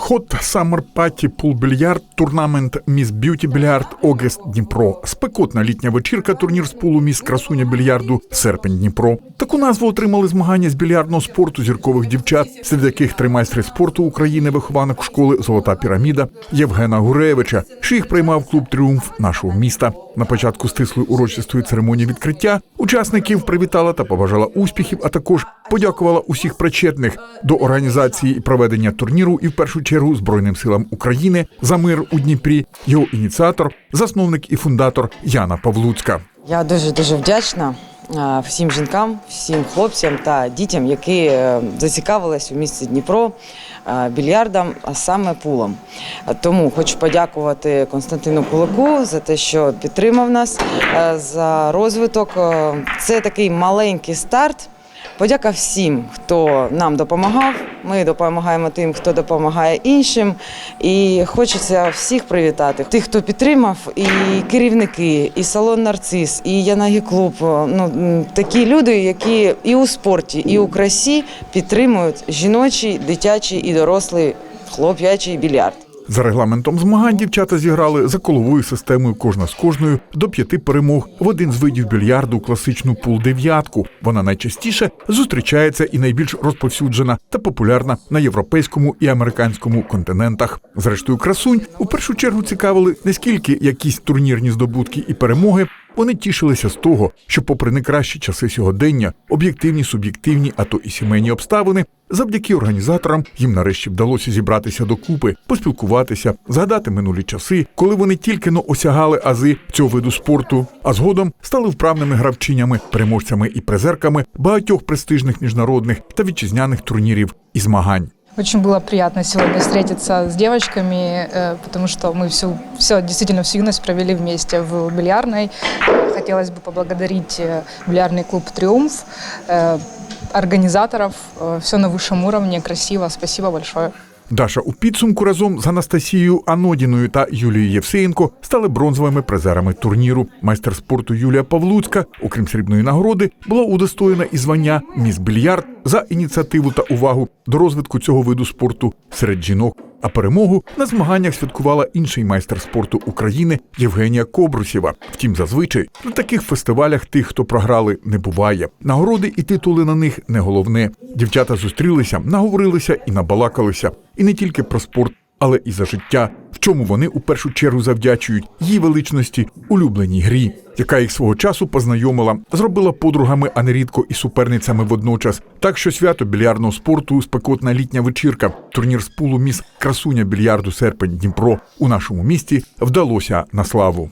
Хот Summer Party Pool Більярд, турнамент Міс Б'юті Більярд, Огест Дніпро. Спекотна літня вечірка, турнір з пулу Міс Красуня Більярду, Серпень Дніпро. Таку назву отримали змагання з більярдного спорту зіркових дівчат, серед яких три майстри спорту України, вихованок школи Золота піраміда Євгена Гуреєвича, що їх приймав клуб Тріумф нашого міста. На початку стислої урочистої церемонії відкриття учасників привітала та побажала успіхів, а також подякувала усіх причетних до організації і проведення турніру і в першу чергу Збройним силам України за мир у Дніпрі. Його ініціатор, засновник і фундатор Яна Павлуцька. Я дуже дуже вдячна всім жінкам, всім хлопцям та дітям, які е, зацікавились у місті Дніпро а, більярдом, а саме пулом. Тому хочу подякувати Константину Кулаку за те, що підтримав нас е, за розвиток. Е, Це такий маленький старт. Подяка всім, хто нам допомагав. Ми допомагаємо тим, хто допомагає іншим. І хочеться всіх привітати. Тих, хто підтримав, і керівники, і салон Нарцис, і Янагі клуб. Ну такі люди, які і у спорті, і у красі підтримують жіночий, дитячий і дорослий хлоп'ячий більярд. За регламентом змагань дівчата зіграли за коловою системою кожна з кожною до п'яти перемог в один з видів більярду класичну пул дев'ятку. Вона найчастіше зустрічається і найбільш розповсюджена та популярна на європейському і американському континентах. Зрештою, красунь у першу чергу цікавили не скільки якісь турнірні здобутки і перемоги. Вони тішилися з того, що, попри найкращі часи сьогодення, об'єктивні, суб'єктивні, а то і сімейні обставини, завдяки організаторам їм нарешті вдалося зібратися докупи, поспілкуватися, згадати минулі часи, коли вони тільки но осягали ази цього виду спорту, а згодом стали вправними гравчинями, переможцями і призерками багатьох престижних міжнародних та вітчизняних турнірів і змагань. Очень было приятно сегодня встретиться с девочками, э, потому что мы всю, все, действительно всю юность провели вместе в бильярдной. Хотелось бы поблагодарить э, бильярдный клуб «Триумф», э, организаторов. Все на высшем уровне, красиво. Спасибо большое. Даша у підсумку разом з Анастасією Анодіною та Юлією Євсеєнко стали бронзовими призерами турніру. Майстер спорту Юлія Павлуцька, окрім срібної нагороди, була удостоєна і звання Міс Більярд за ініціативу та увагу до розвитку цього виду спорту серед жінок. А перемогу на змаганнях святкувала інший майстер спорту України Євгенія Кобрусєва. Втім, зазвичай на таких фестивалях тих, хто програли, не буває. Нагороди і титули на них не головне. Дівчата зустрілися, наговорилися і набалакалися. І не тільки про спорт, але і за життя, чому вони у першу чергу завдячують її величності улюбленій грі, яка їх свого часу познайомила, зробила подругами, а нерідко і суперницями водночас. Так що свято більярдного спорту спекотна літня вечірка, турнір з пулу міс красуня більярду серпень Дніпро у нашому місті вдалося на славу.